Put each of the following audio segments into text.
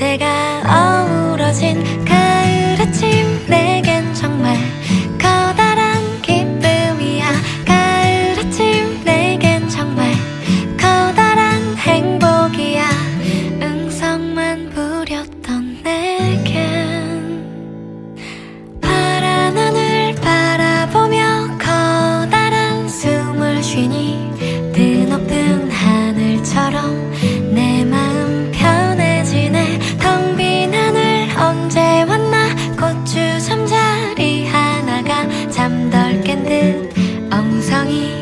냄새가 어우러진 Boogie.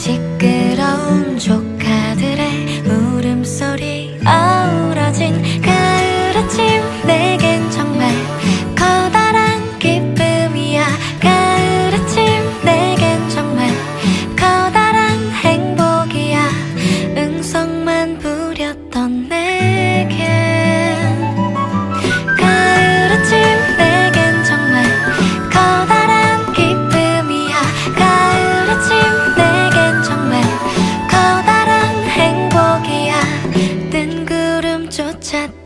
시끄러운 조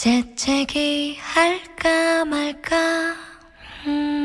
재채기 할까 말까 음.